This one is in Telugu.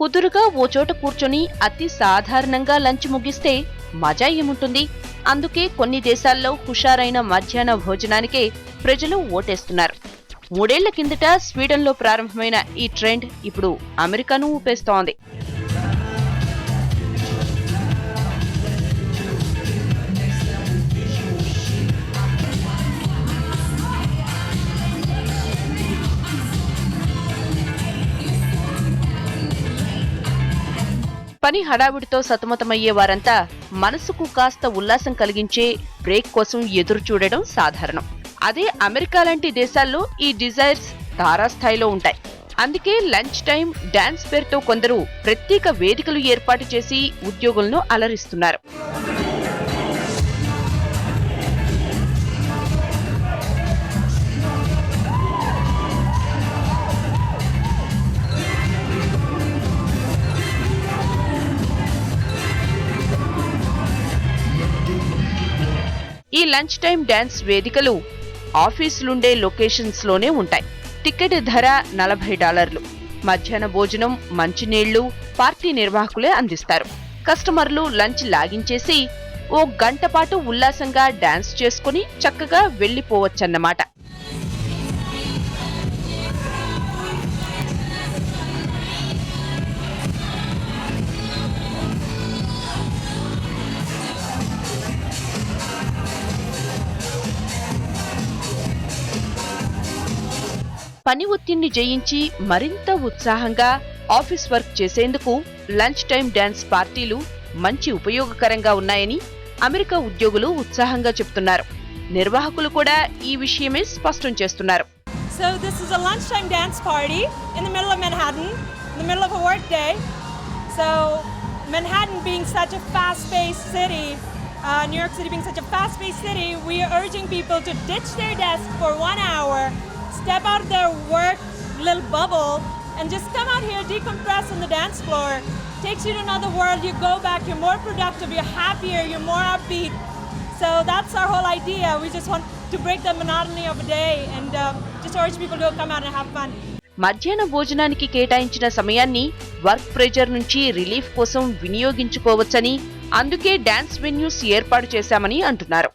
కుదురుగా ఓ చోట కూర్చొని అతి సాధారణంగా లంచ్ ముగిస్తే మజా ఏముంటుంది? అందుకే కొన్ని దేశాల్లో హుషారైన మధ్యాహ్న భోజనానికే ప్రజలు ఓటేస్తున్నారు. మూడేళ్ళ కిందట స్వీడన్లో ప్రారంభమైన ఈ ట్రెండ్ ఇప్పుడు అమెరికాను ఊపేస్తోంది. పని హడావిడితో సతమతమయ్యే వారంతా మనసుకు కాస్త ఉల్లాసం కలిగించే బ్రేక్ కోసం ఎదురు చూడడం సాధారణం. అదే అమెరికా లాంటి దేశాల్లో ఈ డిజైర్స్ తారాస్థాయిలో ఉంటాయి. అందుకే లంచ్ టైం డాన్స్ పేరుతో కొందరు ప్రత్యేక వేదికలు ఏర్పాటు చేసి ఉద్యోగులను అలరిస్తున్నారు. ఈ లంచ్ టైం డ్యాన్స్ వేదికలు ఆఫీసులుండే లొకేషన్స్లోనే ఉంటాయి. టికెట్ ధర నలభై డాలర్లు. మధ్యాహ్న భోజనం మంచినీళ్ళు పార్టీ నిర్వాహకులే అందిస్తారు. కస్టమర్లు లంచ్ లాగించేసి ఓ గంట పాటు ఉల్లాసంగా డాన్స్ చేసుకుని చక్కగా వెళ్ళిపోవచ్చన్నమాట. పని ఒత్తిడిని జయించి మరింత ఉత్సాహంగా ఆఫీస్ వర్క్ చేసేందుకు లంచ్ టైం డ్యాన్స్ పార్టీలు మంచి ఉపయోగకరంగా ఉన్నాయని అమెరికా ఉద్యోగులు ఉత్సాహంగా చెప్తున్నారు నిర్వాహకులు కూడా ఈ విషయమే స్పష్టం చేస్తున్నారు So this is a lunchtime dance party in the middle of Manhattan, in the middle of a work day. So Manhattan being such a fast-paced city, uh, New York City being such a fast-paced city, we are urging people to ditch their desk for one hour, step out of their work little bubble, and just come out here, decompress on the dance floor. Takes you to another world. You go back. You're more productive. You're happier. You're more upbeat. So that's our whole idea. We just want to break the monotony of a day and um, just urge people to come out and have fun. మధ్యాహ్న భోజనానికి కేటాయించిన సమయాన్ని వర్క్ ప్రెజర్ నుంచి రిలీఫ్ కోసం వినియోగించుకోవచ్చని అందుకే డాన్స్ వెన్యూస్ ఏర్పాటు చేశామని అంటున్నారు